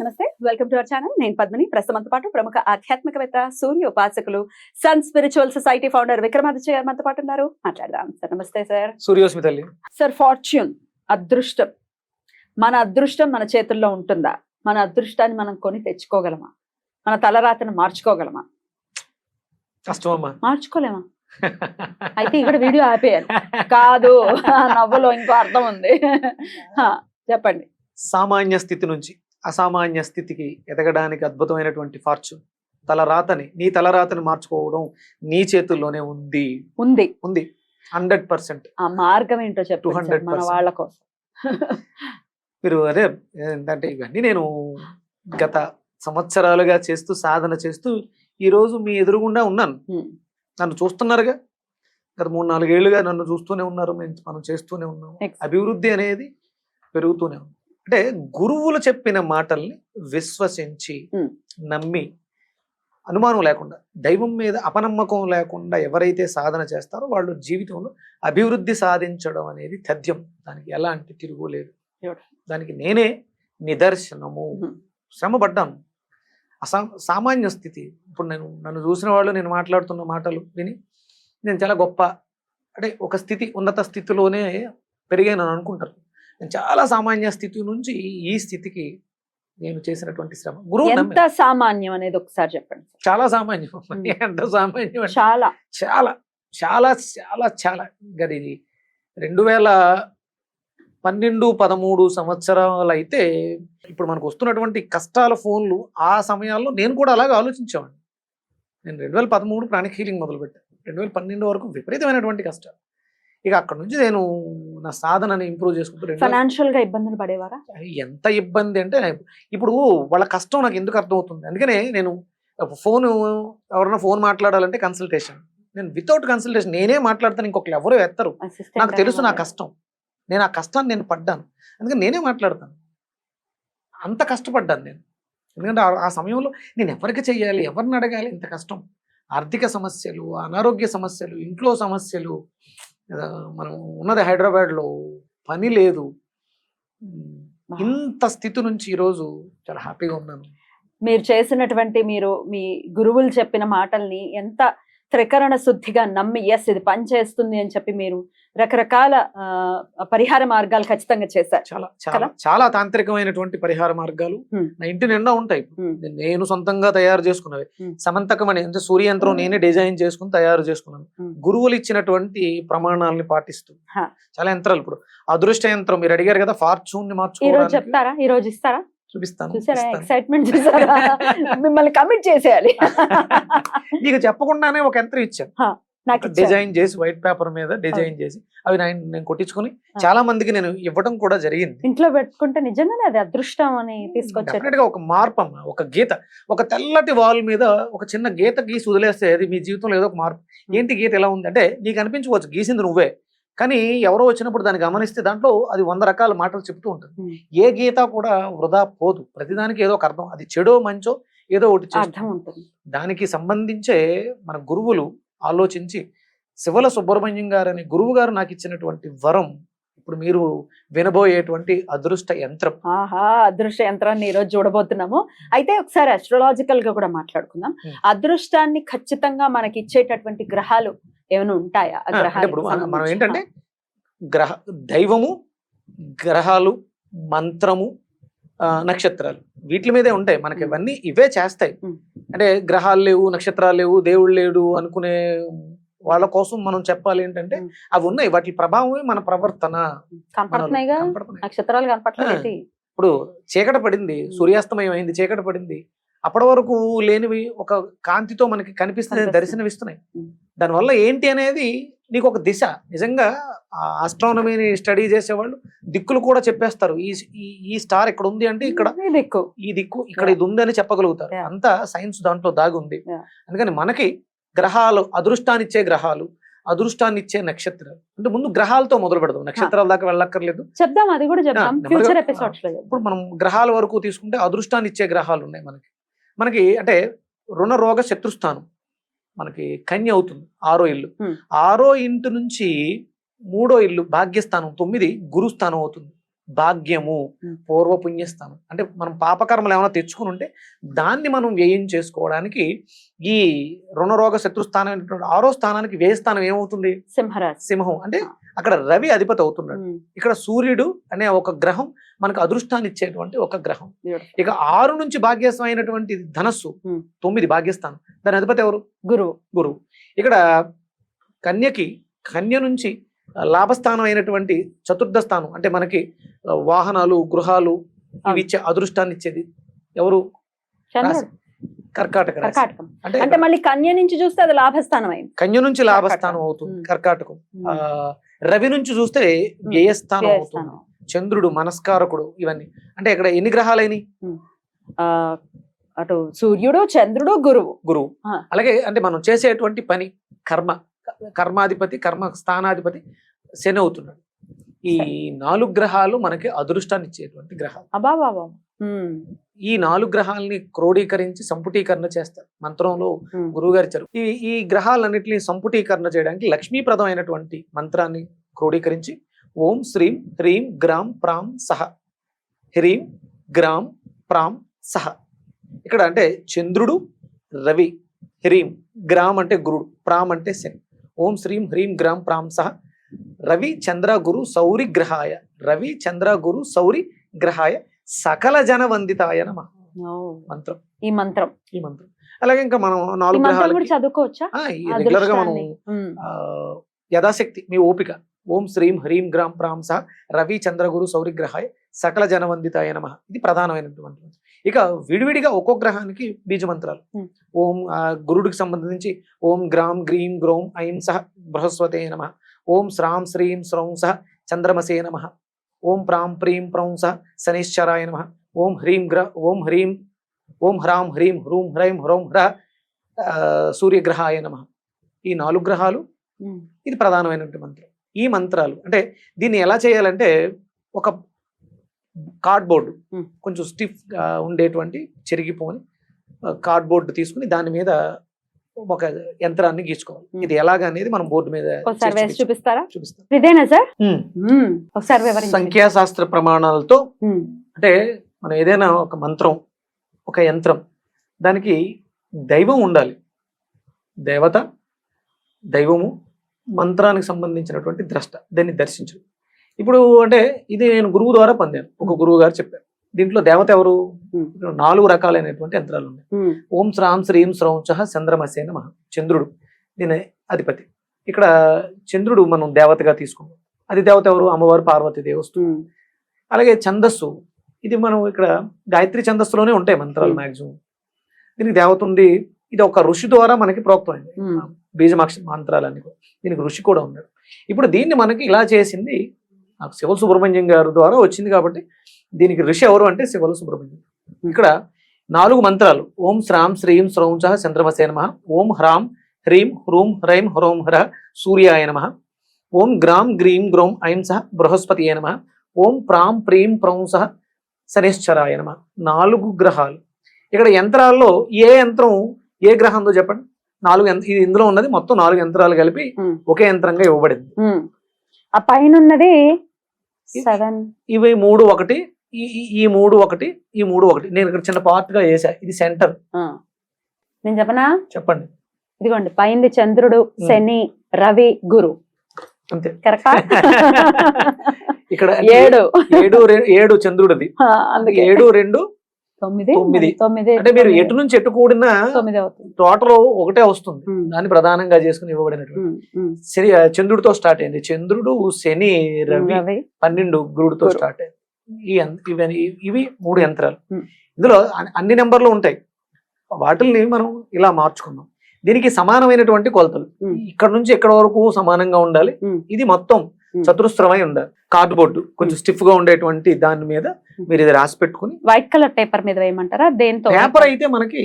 నమస్తే. Welcome to our channel నేను పద్మిని. ప్రస్తుతంతో పాటు ప్రముఖ ఆధ్యాత్మికవేత్త సూర్య ఉపాసకులు Sun Spiritual Society founder Vikramaditya గారు మనతో పాటు ఉన్నారు. మాట్లాడదాం. సార్ నమస్తే సార్ సూర్యోస్మి తల్లి. సార్ ఫార్చ్యూన్ అదృష్టం. మన అదృష్టం మన చేతుల్లో ఉంటుందా? మన అదృష్టాన్ని మనం కొని తెచ్చుకోగలమా? మన తలరాతను మార్చుకోగలమా? కష్టమమ్మా. మార్చుకోలేమా? అయితే ఇక్కడ వీడియో ఆపేయాలి. కాదు. నవ్వులో ఇంకో అర్థం ఉంది. చెప్పండి. సామాన్య స్థితి నుంచి. అసామాన్య స్థితికి ఎదగడానికి అద్భుతమైనటువంటి ఫార్చ్యూన్. తలరాతని నీ తలరాతని మార్చుకోవడం నీ చేతుల్లోనే ఉంది. ఉంది. ఉంది. Hundred percent. ఆ మార్గం ఏంటో 200% మన వాళ్ళ కోసం. మీరు అదే ఏంటంటే ఇవన్నీ నేను గత సంవత్సరాలుగా చేస్తూ సాధన చేస్తూ ఈ రోజు మీ ఎదురుగుండా ఉన్నాను. నన్ను చూస్తున్నారుగా. గత మూడు నాలుగేళ్ళుగా నన్ను చూస్తూనే ఉన్నారు. మేము- మనం చేస్తూనే ఉన్నాము. అభివృద్ధి అనేది పెరుగుతూనే ఉంది. అంటే గురువులు చెప్పిన మాటల్ని విశ్వసించి. నమ్మి అనుమానం లేకుండా దైవం మీద అపనమ్మకం లేకుండా ఎవరైతే సాధన చేస్తారో వాళ్ళు జీవితంలో అభివృద్ధి సాధించడం అనేది తథ్యం దానికి ఎలాంటి తిరుగులేదు. దానికి నేనే నిదర్శనము. శ్రమ పడ్డాను అసా సామాన్య స్థితి ఇప్పుడు నేను నన్ను చూసిన వాళ్ళు నేను మాట్లాడుతున్న మాటలు విని నేను చాలా గొప్ప అంటే ఒక స్థితి ఉన్నత స్థితిలోనే పెరిగాను అని అనుకుంటారు చాలా సామాన్య స్థితి నుంచి ఈ స్థితికి నేను చేసినటువంటి శ్రమ. గురువు ఎంత సామాన్యం అనేది ఒకసారి చెప్పండి. చాలా సామాన్యం. ఎంత సామాన్యం చాలా. చాలా చాలా చాలా చాలా. గది ఇది. రెండు వేల పన్నెండు పదమూడు సంవత్సరాలు అయితే ఇప్పుడు మనకు వస్తున్నటువంటి కష్టాల ఫోన్లు ఆ సమయాల్లో నేను కూడా అలాగే ఆలోచించేవాడిని. నేను రెండు వేల పదమూడు ప్రాణిక్ హీలింగ్ మొదలుపెట్టాను. రెండు వేల పన్నెండు వరకు విపరీతమైనటువంటి కష్టాలు. ఇక అక్కడ నుంచి నేను నా సాధనని ఇంప్రూవ్ చేసుకుంటూ ఫైనాన్షియల్గా ఇబ్బందులు పడేవారా? ఎంత ఇబ్బంది అంటే ఇప్పుడు వాళ్ళ కష్టం నాకు ఎందుకు అర్థమవుతుంది? అందుకనే నేను ఫోన్ ఎవరైనా ఫోన్ మాట్లాడాలంటే కన్సల్టేషన్ నేను వితౌట్ కన్సల్టేషన్ నేనే మాట్లాడతాను ఇంకొకరు ఎవరు ఎత్తరు. నాకు తెలుసు నా? కష్టం. నేను ఆ కష్టాన్ని నేను పడ్డాను. అందుకని నేనే మాట్లాడతాను. అంత కష్టపడ్డాను నేను. ఎందుకంటే ఆ- సమయంలో నేను ఎవరికి చెయ్యాలి ఎవరిని అడగాలి? ఇంత కష్టం. ఆర్థిక సమస్యలు అనారోగ్య సమస్యలు ఇంట్లో సమస్యలు మనం ఉన్నది హైదరాబాద్లో పని లేదు. ఇంత స్థితి నుంచి ఈరోజు చాలా హ్యాపీగా ఉన్నాను. మీరు చేసినటువంటి మీరు మీ గురువులు చెప్పిన మాటల్ని ఎంత త్రికరణ శుద్ధిగా నమ్మి ఎస్ ఇది పని చేస్తుంది అని చెప్పి మీరు రకరకాల పరిహార మార్గాలు ఖచ్చితంగా చేశారు చాలా చాలా? చాలా తాంత్రికమైనటువంటి పరిహార మార్గాలు. నా ఇంటి నిండా ఉంటాయి. నేను సొంతంగా తయారు చేసుకున్నవి Hmm. సమంతకమని అంటే సూర్యంత్రం నేనే డిజైన్ చేసుకుని తయారు చేసుకున్నాను. గురువులు ఇచ్చినటువంటి ప్రమాణాలని పాటిస్తూ. చాలా యంత్రాలు ఇప్పుడు అదృష్ట యంత్రం మీరు అడిగారు కదా ఫార్చ్యూన్ని మార్చుకోవడానికి చెప్తారా ఈ రోజు ఇస్తారా చూపిస్తాను చూసారా. ఎక్సైట్మెంట్ చూసారా? మిమ్మల్ని కమిట్ చేసేయాలి. నీకు చెప్పకుండానే ఒక యంత్రం ఇచ్చాను. నాకు. డిజైన్ చేసి వైట్ పేపర్ మీద డిజైన్ చేసి అవి నేను కొట్టించుకొని చాలా మందికి నేను ఇవ్వడం కూడా జరిగింది. ఇంట్లో పెట్టుకుంటే నిజంగానే అది అదృష్టం అని గా ఒక మార్పు అమ్మ ఒక గీత ఒక తెల్లటి వాల్ మీద ఒక చిన్న గీత గీసి వదిలేస్తే అది మీ జీవితంలో ఏదో ఒక మార్పు. ఏంటి గీత ఎలా ఉంది? అంటే నీకు అనిపించవచ్చు గీసింది నువ్వే. కానీ ఎవరో వచ్చినప్పుడు దాన్ని గమనిస్తే దాంట్లో అది వంద రకాల మాటలు చెప్తూ ఉంటుంది. ఏ గీత కూడా వృధా పోదు. ప్రతిదానికి ఏదో ఒక అర్థం. అది చెడో మంచో ఏదో ఒకటి అర్థం చేస్తుంది. ఉంటుంది. దానికి సంబంధించే మన గురువులు ఆలోచించి శివల సుబ్రహ్మణ్యం గారు అనే గురువు గారు నాకు ఇచ్చినటువంటి వరం ఇప్పుడు మీరు వినబోయేటువంటి అదృష్ట యంత్రం. ఆహా అదృష్ట యంత్రాన్ని ఈ రోజు చూడబోతున్నాము. అయితే ఒకసారి అస్ట్రాలాజికల్గా కూడా మాట్లాడుకుందాం. అదృష్టాన్ని ఖచ్చితంగా మనకి ఇచ్చేటటువంటి గ్రహాలు ఏమైనా ఉంటాయా ఇప్పుడు మనం-? ఏంటంటే గ్రహ దైవము గ్రహాలు మంత్రము ఆ, నక్షత్రాలు వీటి మీదే ఉంటాయి మనకి. ఇవన్నీ ఇవే చేస్తాయి. అంటే గ్రహాలు లేవు నక్షత్రాలు లేవు దేవుడు లేడు అనుకునే వాళ్ళ కోసం మనం చెప్పాలి ఏంటంటే. అవి ఉన్నాయి వాటి ప్రభావమే మన ప్రవర్తన కనపడుతున్నాయి. నక్షత్రాలు కనపట్లేదు ఇప్పుడు చీకటి పడింది. సూర్యాస్తమయం అయింది చీకటి పడింది అప్పటి వరకు లేనివి ఒక కాంతితో మనకి కనిపిస్తున్నాయి. దర్శనమిస్తున్నాయి. దానివల్ల ఏంటి అనేది నీకు ఒక దిశ. నిజంగా ఆస్ట్రానమీని స్టడీ చేసేవాళ్ళు దిక్కులు కూడా చెప్పేస్తారు. ఈ ఈ- స్టార్ ఇక్కడ ఉంది అంటే ఇక్కడ ఇది ఎక్కువ ఈ దిక్కు ఇక్కడ. ఇది ఉంది అని చెప్పగలుగుతారు. అంతా సైన్స్ దాంట్లో దాగి ఉంది. అందుకని మనకి గ్రహాలు అదృష్టాన్నిచ్చే గ్రహాలు అదృష్టాన్నిచ్చే నక్షత్రాలు. అంటే ముందు గ్రహాలతో మొదలు పెడదాం. నక్షత్రాల దాకా వెళ్ళక్కర్లేదు. చెప్దాం అది కూడా చెప్దాం. నెమ్మదిగా- ఫ్యూచర్ ఎపిసోడ్స్లో చెప్దాం. ఇప్పుడు మనం గ్రహాల వరకు తీసుకుంటే అదృష్టాన్ని ఇచ్చే గ్రహాలు ఉన్నాయి మనకి. మనకి అంటే రుణ రోగ శత్రుస్థానం. మనకి కన్య అవుతుంది ఆరో ఇల్లు. ఆరో ఇంటి నుంచి మూడో ఇల్లు భాగ్యస్థానం తొమ్మిది గురుస్థానం అవుతుంది. భాగ్యము. పూర్వ పుణ్యస్థానం అంటే మనం పాపకర్మలు ఏమైనా తెచ్చుకుని ఉంటే దాన్ని మనం వ్యయం చేసుకోవడానికి ఈ రుణరోగ శత్రుస్థానం అయినటువంటి ఆరో స్థానానికి వ్యయ స్థానం ఏమవుతుంది? సింహరాశి. సింహం. అంటే అక్కడ రవి అధిపతి అవుతున్నాడు. ఇక్కడ సూర్యుడు అనే ఒక గ్రహం మనకు అదృష్టాన్ని ఇచ్చేటువంటి ఒక గ్రహం. ఇక ఆరు నుంచి భాగ్యస్థం అయినటువంటి ధనస్సు. తొమ్మిది భాగ్యస్థానం. దాని అధిపతి ఎవరు? గురువు. గురువు. ఇక్కడ కన్యకి కన్య నుంచి లాభస్థానం అయినటువంటి చతుర్థ స్థానం అంటే మనకి వాహనాలు గృహాలు ఇవి ఇచ్చే అదృష్టాన్ని ఇచ్చేది. ఎవరు. కర్కాటక అంటే మళ్ళీ కన్య నుంచి చూస్తే అది లాభస్థానం అయింది కన్య నుంచి లాభస్థానం. అవుతుంది. కర్కాటకం. రవి నుంచి చూస్తే వ్యయస్థానం అవుతుంది. చంద్రుడు మనస్కారకుడు ఇవన్నీ. అంటే ఇక్కడ ఎన్ని గ్రహాలైనవి అటు సూర్యుడు చంద్రుడు గురువు. గురువు. అలాగే అంటే మనం చేసేటువంటి పని కర్మ. కర్మాధిపతి కర్మ స్థానాధిపతి శని అవుతున్నాడు. ఈ నాలుగు గ్రహాలు మనకి అదృష్టాన్ని ఇచ్చేటువంటి గ్రహాలు. అబా బాబా ఉమ్, ఈ నాలుగు గ్రహాలని క్రోడీకరించి సంపుటీకరణ చేస్తారు. మంత్రంలో ఉమ్. గురువు గారు ఇచ్చారు. ఈ ఈ గ్రహాలన్నింటినీ సంపుటీకరణ చేయడానికి లక్ష్మీప్రదమైనటువంటి మంత్రాన్ని క్రోడీకరించి ఓం శ్రీం హ్రీం గ్రామ్ ప్రాం సహ. హ్రీం గ్రామ్ ప్రాం సహ. ఇక్కడ అంటే చంద్రుడు రవి. హ్రీం గ్రామ్ అంటే గురుడు ప్రాం అంటే శని. ఓం శ్రీం హ్రీం గ్రామ్ ప్రాం సహ. రవి చంద్ర గురు సౌరి గ్రహాయ. రవి చంద్ర గురు సౌరి గ్రహాయ. సకల జన వందితాయ నమ. మంత్రం. ఈ మంత్రం. ఈ మంత్రం. అలాగే ఇంకా మనం నాలుగు గ్రహాలకి చదువుకోవచ్చా? రెగ్యులర్గా మనం యథాశక్తి మీ ఓపిక. ఓం శ్రీం హ్రీం గ్రాం ప్రాం సహ. రవి చంద్రగురు సౌరిగ్రహాయ సకల జనవందితాయ నమ. ఇది ప్రధానమైనటువంటి మంత్రం. ఇక విడివిడిగా ఒక్కో గ్రహానికి బీజ మంత్రాలు Hmm. ఓం గురుడికి సంబంధించి ఓం గ్రాం గ్రీం గ్రోం ఐం సహ బృహస్వతే నమ. ఓం శ్రాం శ్రీం శ్రౌం సహ చంద్రమసే నమ. ఓం ప్రాం ప్రీం ప్రౌం సహ శనిశ్చరాయ నమ. ఓం హ్రీం గ్ర ఓం హ్రీం ఓం హ్రాం హ్రీం హ్రూం హ్రైం హ్రౌం హ్ర సూర్యగ్రహాయ నమ. ఈ నాలుగు గ్రహాలు ఇది ప్రధానమైనటువంటి మంత్రం. ఈ మంత్రాలు అంటే దీన్ని ఎలా చేయాలంటే ఒక కార్డ్బోర్డు Hmm. కొంచెం స్టిఫ్గా ఉండేటువంటి చెరిగిపోని కార్డ్బోర్డు తీసుకుని దాని మీద ఒక యంత్రాన్ని గీసుకోవాలి. Hmm. ఇది ఎలాగ అనేది మనం బోర్డు మీద చూపిస్తారా? చూపిస్తాం. ఇదేనా సార్? Hmm. ఒకసారి సంఖ్యాశాస్త్ర ప్రమాణాలతో అంటే మనం ఏదైనా ఒక మంత్రం ఒక యంత్రం దానికి దైవం ఉండాలి. దేవత దైవము మంత్రానికి సంబంధించినటువంటి ద్రష్ట దాన్ని దర్శించడం. ఇప్పుడు అంటే ఇది నేను గురువు ద్వారా పొందాను. ఒక గురువు గారు చెప్పారు. దీంట్లో దేవత ఎవరు? నాలుగు రకాలైనటువంటి యంత్రాలు ఉన్నాయి. ఓం శ్రాం శ్రీం శ్రౌం చహ చంద్రమసే నమః. చంద్రుడు దీని అధిపతి. ఇక్కడ చంద్రుడు మనం దేవతగా తీసుకున్నాం అది దేవత ఎవరు? అమ్మవారు పార్వతీదేవి వస్తుంది. ఉమ్, అలాగే ఛందస్సు. ఇది మనం ఇక్కడ గాయత్రి ఛందస్సులోనే ఉంటాయి మంత్రాలు. మాక్సిమం. దీనికి దేవత ఉంది. ఇది ఒక ఋషి ద్వారా మనకి ప్రోక్తమైంది. బీజమాక్ష మంత్రాలన్నీ కూడా. దీనికి ఋషి కూడా ఉన్నాడు. ఇప్పుడు దీన్ని మనకి ఇలా చేసింది నాకు శివ సుబ్రహ్మణ్యం గారి ద్వారా వచ్చింది కాబట్టి దీనికి ఋషి ఎవరు అంటే శివల సుబ్రహ్మణ్యం. ఇక్కడ నాలుగు మంత్రాలు. ఓం శ్రాం శ్రీం శ్రౌం చ చంద్రమసే నమ. ఓం హ్రాం హ్రీం హ్రూం హ్రైం హ్రౌం హ్ర సూర్యాయ నమ. ఓం గ్రాం గ్రీం గ్రౌం ఐం సహ బృహస్పతి నమ. ఓం ప్రాం ప్రీం ప్రౌం సహ శనిశ్చరాయ నమ. నాలుగు గ్రహాలు. ఇక్కడ యంత్రాల్లో ఏ యంత్రం ఏ గ్రహంతో చెప్పండి. నాలుగు ఇది ఇందులో ఉన్నది. మొత్తం నాలుగు యంత్రాలు కలిపి ఒకే యంత్రంగా ఇవ్వబడింది. ఆ పైన ఉన్నది సెవెన్ ఇవి మూడు ఒకటి ఈ మూడు ఒకటి ఈ మూడు ఒకటి. నేను ఇక్కడ చిన్న పార్ట్గా వేసా. ఇది సెంటర్ నేను చెప్పనా? చెప్పండి. ఇదిగోండి. పైంది చంద్రుడు శని రవి గురు. అంతే. కరెక్టా? ఇక్కడ ఏడు. ఏడు ఏడు చంద్రుడిది. అందుకే. ఏడు రెండు తొమ్మిది తొమ్మిది. అంటే మీరు. ఎటు నుంచి ఎటు కూడినా తొమ్మిది అవుతుంది టోటల్ ఒకటే వస్తుంది దాన్ని ప్రధానంగా చేసుకుని ఇవ్వబడినటువంటి చంద్రుడితో స్టార్ట్ అయింది చంద్రుడు శని రవి పన్నెండు గురుడితో గురు. స్టార్ట్ అయింది ఈ ఇవన్నీ ఇవి మూడు యంత్రాలు. ఇందులో అన్ని- నెంబర్లు ఉంటాయి వాటిల్ని మనం ఇలా మార్చుకుందాం దీనికి సమానమైనటువంటి కొలతలు. ఇక్కడ నుంచి ఎక్కడ వరకు సమానంగా ఉండాలి. ఇది మొత్తం. చతురస్రమై ఉండాలి కార్డు బోర్డు కొంచెం స్టిఫ్గా ఉండేటువంటి దాని మీద మీరు ఇది రాసి పెట్టుకుని వైట్ కలర్ పేపర్ మీద వేయమంటారా? దేంతో? పేపర్ అయితే మనకి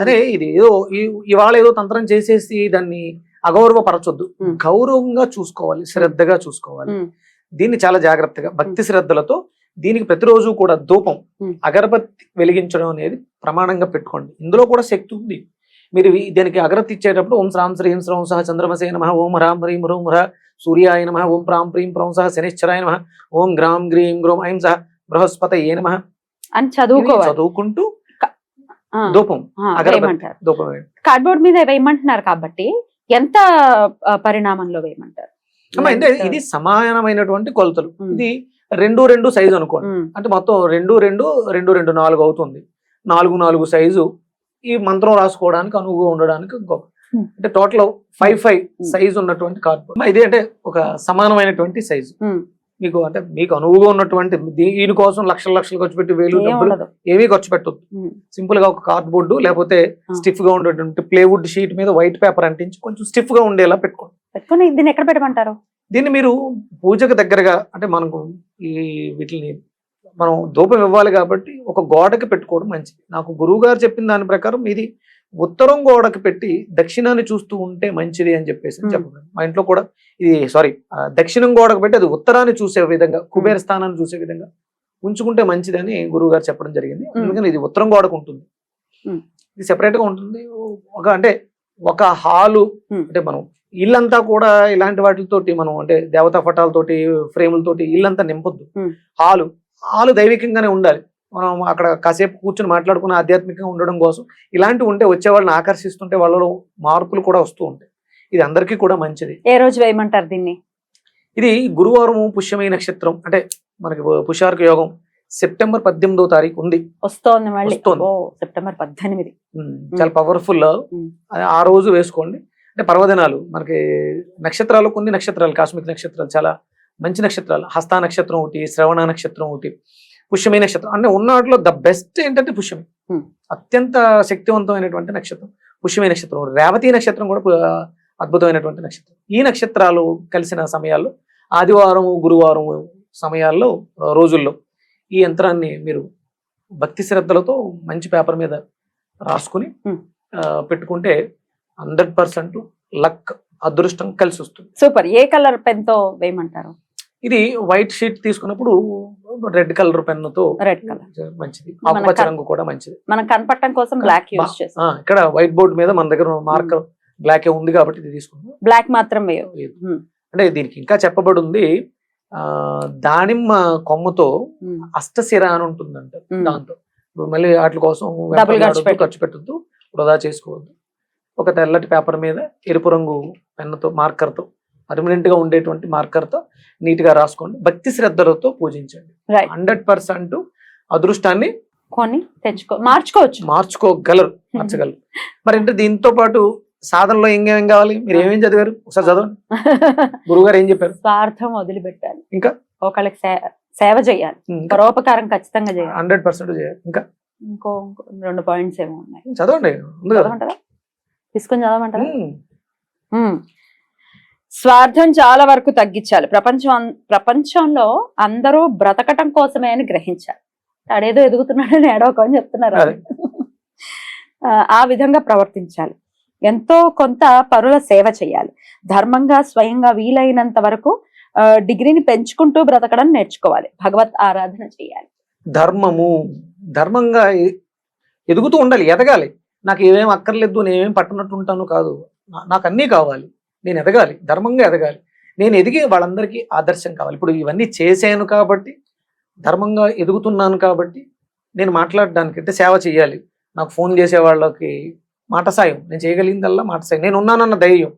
అరే ఇది ఏదో ఇవాళ ఏదో తంత్రం చేసేసి దాన్ని అగౌరవపరచొద్దు. Hmm. గౌరవంగా చూసుకోవాలి శ్రద్ధగా చూసుకోవాలి. Hmm. దీన్ని చాలా జాగ్రత్తగా భక్తి శ్రద్ధలతో దీనికి ప్రతిరోజు కూడా ధూపం Hmm. అగరబత్తి వెలిగించడం అనేది ప్రమాణంగా పెట్టుకోండి. ఇందులో కూడా శక్తి ఉంది. మీరు దీనికి అగరత్తి ఇచ్చేటప్పుడు ఓం శ్రాం శ్రీం శ్రౌం సహ చంద్రమసే నమ ఓం హ్రాం హ్రీం హ్రూం హ్ర సూర్యాయ నమ ఓం ప్రాం ప్రీం ప్రౌం సహ శనిశ్చరాయ నమ ఓం గ్రాం గ్రీం గ్రోం ఐం సహ బృహస్పత ఏ నమ. అని చదువుకోవాలి. చదువుకుంటూ ధూపం వేయండి. కార్డ్బోర్డ్ మీద వేయమంటున్నారు కాబట్టి ఎంత పరిణామంలో వేయమంటారు. ఇది సమానమైనటువంటి కొలతలు. ఇది రెండు రెండు సైజు అనుకోండి. అంటే మొత్తం రెండు రెండు రెండు రెండు నాలుగు అవుతుంది. నాలుగు నాలుగు సైజు ఈ మంత్రం రాసుకోవడానికి అనువుగా ఉండడానికి ఇంకొక Hmm. అంటే total five five Hmm. Size ఉన్నటువంటి కార్డ్బోర్డ్ ఇది అంటే ఒక సమానమైనటువంటి సైజు ఉమ్, మీకు అంటే మీకు అనువుగా ఉన్నటువంటి దీనికోసం లక్షల లక్షలు ఖర్చు పెట్టి వేలు ఏమీ ఖర్చు పెట్టొద్దు. సింపుల్గా ఒక కార్డ్ బోర్డు లేకపోతే. స్టిఫ్గా ఉండేటువంటి ప్లేవుడ్ షీట్ మీద వైట్ పేపర్ అంటించి కొంచెం స్టిఫ్గా ఉండేలా పెట్టుకోండి. పెట్టుకొని దీన్ని ఎక్కడ పెట్టమంటారు? దీన్ని మీరు పూజకు దగ్గరగా అంటే మనకు ఈ వీటిని మనం ధూపం ఇవ్వాలి కాబట్టి ఒక గోడకి పెట్టుకోవడం మంచిది నాకు గురువు గారు చెప్పిన దాని ప్రకారం ఇది ఉత్తరం గోడకి పెట్టి దక్షిణాన్ని చూస్తూ ఉంటే మంచిది అని చెప్పేసి. చెప్పగలను మా ఇంట్లో కూడా ఇది సారీ దక్షిణం గోడకు పెట్టి అది ఉత్తరాన్ని చూసే విధంగా కుబేర స్థానాన్ని చూసే విధంగా ఉంచుకుంటే మంచిది అని గురువు గారు చెప్పడం జరిగింది. అందుకని ఇది ఉత్తరం గోడకు ఉంటుంది. ఇది సెపరేట్గా ఉంటుంది ఒక అంటే ఒక హాలు. అంటే మనం ఇల్లంతా కూడా ఇలాంటి వాటితోటి మనం అంటే దేవతా పటాలతోటి ఫ్రేములతోటి ఇల్లంతా నింపొద్దు. హాలు హాలు దైవికంగానే ఉండాలి. మనం అక్కడ కాసేపు కూర్చొని మాట్లాడుకుని ఆధ్యాత్మికంగా ఉండడం కోసం ఇలాంటివి ఉంటే వచ్చే వాళ్ళని ఆకర్షిస్తుంటే వాళ్ళలో మార్పులు కూడా వస్తూ ఉంటాయి. ఇది అందరికీ కూడా మంచిది. ఏ రోజు వేయమంటారు దీన్ని? ఇది గురువారం పుష్యమీ నక్షత్రం అంటే మనకి పుష్యార్క యోగం సెప్టెంబర్ పద్దెనిమిదో తారీఖు ఉంది. వస్తోంది సెప్టెంబర్ పద్దెనిమిది. చాలా పవర్ఫుల్. ఆ రోజు వేసుకోండి. అంటే పర్వదినాలు మనకి నక్షత్రాలు కొన్ని నక్షత్రాలు కాస్మిక్ నక్షత్రాలు చాలా మంచి నక్షత్రాలు హస్త నక్షత్రం ఒకటి శ్రవణ నక్షత్రం ఒకటి పుష్యమి నక్షత్రం. అంటే ఉన్న వాటిలో ద బెస్ట్ ఏంటంటే పుష్యమి. అత్యంత శక్తివంతమైనటువంటి నక్షత్రం. పుష్యమి నక్షత్రం రేవతి నక్షత్రం కూడా అద్భుతమైనటువంటి నక్షత్రం. ఈ నక్షత్రాలు కలిసిన సమయాల్లో ఆదివారం గురువారం సమయాల్లో రోజుల్లో ఈ యంత్రాన్ని మీరు భక్తి శ్రద్ధలతో మంచి పేపర్ మీద రాసుకుని పెట్టుకుంటే హండ్రెడ్ పర్సెంట్ లక్ అదృష్టం కలిసి వస్తుంది సూపర్. ఏ కలర్ పెన్తో వేయమంటారు? ఇది వైట్ షీట్ తీసుకున్నప్పుడు రెడ్ కలర్ పెన్నుతో రెడ్ కలర్. మంచిది. ఆకుపచ్చ రంగు కూడా మంచిది. మనం కనపడటం కోసం బ్లాక్ యూజ్ చేస్తాం. ఇక్కడ వైట్ బోర్డ్ మీద మన దగ్గర మార్కర్ బ్లాక్ ఉంది కాబట్టి ఇది తీసుకున్నాం. బ్లాక్ మాత్రం. ఉమ్, అంటే దీనికి ఇంకా చెప్పబడి ఉంది ఆ దానిమ్మ కొమ్మతో ఉమ్, అష్టశిర అని ఉంటుందంట. దాంతో. మళ్ళీ వాటి కోసం. ఖర్చు పెట్టద్దు వృధా చేసుకోవద్దు. ఒక తెల్లటి పేపర్ మీద ఎరుపు రంగు పెన్నుతో మార్కర్తో పర్మనెంట్గా ఉండేటువంటి మార్కర్తో నీట్గా రాసుకోండి. భక్తి శ్రద్ధలతో పూజించండి. హండ్రెడ్ పర్సెంట్ అదృష్టాన్ని కొని తెచ్చుకో మార్చుకోవచ్చు. మార్చుకోగలరు మార్చగలరు. మరి అంటే దీంతో పాటు సాధనలో ఇంకేం కావాలి? మీరు ఏమేం చదివారు? ఒకసారి చదవండి. గురువు గారు ఏం చెప్పారు? స్వార్థం వదిలిపెట్టాలి. ఇంకా? ఒకళ్ళకి సేవ చేయాలి. పరోపకారం ఖచ్చితంగా చేయాలి. హండ్రెడ్ పర్సెంట్ చేయాలి. ఇంకా? ఇంకో రెండు పాయింట్స్ ఏమో ఉన్నాయి. చదవండి. తీసుకొని చదవమంటారా. స్వార్థం చాలా వరకు తగ్గించాలి. ప్రపంచం ప్రపంచంలో అందరూ బ్రతకటం కోసమే అని గ్రహించాలి. ఆడేదో ఎదుగుతున్నాడని ఏడవకు అని చెప్తున్నారు. ఆ, విధంగా ప్రవర్తించాలి. ఎంతో కొంత పరుల సేవ చేయాలి. ధర్మంగా స్వయంగా వీలైనంత వరకు డిగ్రీని పెంచుకుంటూ బ్రతకడం నేర్చుకోవాలి. భగవత్ ఆరాధన చేయాలి. ధర్మము ధర్మంగా ఎదుగుతూ ఉండాలి ఎదగాలి. నాకు ఏమేం అక్కర్లేదు నేనేం పట్టనట్టు ఉంటాను కాదు. నాకు అన్నీ కావాలి. నేను ఎదగాలి ధర్మంగా ఎదగాలి. నేను ఎదిగి వాళ్ళందరికీ ఆదర్శం కావాలి. ఇప్పుడు ఇవన్నీ చేశాను కాబట్టి ధర్మంగా ఎదుగుతున్నాను కాబట్టి నేను మాట్లాడడానికి అంటే సేవ చేయాలి. నాకు ఫోన్ చేసే వాళ్ళకి మాట సాయం నేను చేయగలిగిందల్లా మాట సాయం. నేను ఉన్నానన్న ధైర్యం.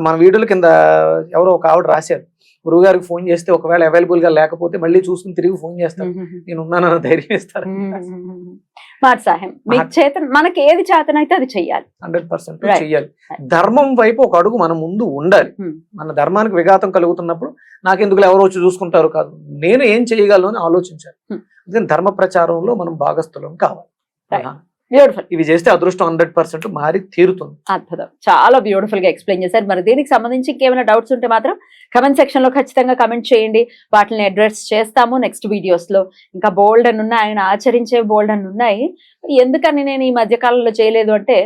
మన వీడియోల కింద ఎవరో ఒక ఆవిడ రాశారు. గురువుగారికి ఫోన్ చేస్తే ఒకవేళ అవైలబుల్గా లేకపోతే మళ్ళీ చూసుకుని తిరిగి ఫోన్ చేస్తాను నేను ఉన్నానన్న ధైర్యం ఇస్తారు. మాట మీకు చేత మనకి ఏది చేతనైతే అది చెయ్యాలి. Hundred percent. చెయ్యాలి. ధర్మం వైపు ఒక అడుగు మన ముందు ఉండాలి. మన ధర్మానికి విఘాతం కలుగుతున్నప్పుడు నాకెందుకు ఎవరో వచ్చి చూసుకుంటారు కాదు. నేను ఏం చేయగలను అని ఆలోచించాలి. అందుకని ధర్మ ప్రచారంలో మనం భాగస్థులం కావాలి. బ్యూటిఫుల్ ఇవి చేస్తే అదృష్టం హండ్రెడ్ పర్సెంట్ మారి తీరుతుంది. అద్భుతం. చాలా బ్యూటిఫుల్గా ఎక్స్ప్లెయిన్ చేశారు. మరి దీనికి సంబంధించి ఇంకేమైనా డౌట్స్ ఉంటే మాత్రం కమెంట్ సెక్షన్లో ఖచ్చితంగా కమెంట్ చేయండి. వాటిని అడ్రస్ చేస్తాము నెక్స్ట్ వీడియోస్లో. ఇంకా బోల్డ్ అని ఉన్నాయి ఆయన ఆచరించే బోల్డ్ అని ఉన్నాయి. ఎందుకని నేను ఈ మధ్య కాలంలో చేయలేదు అంటే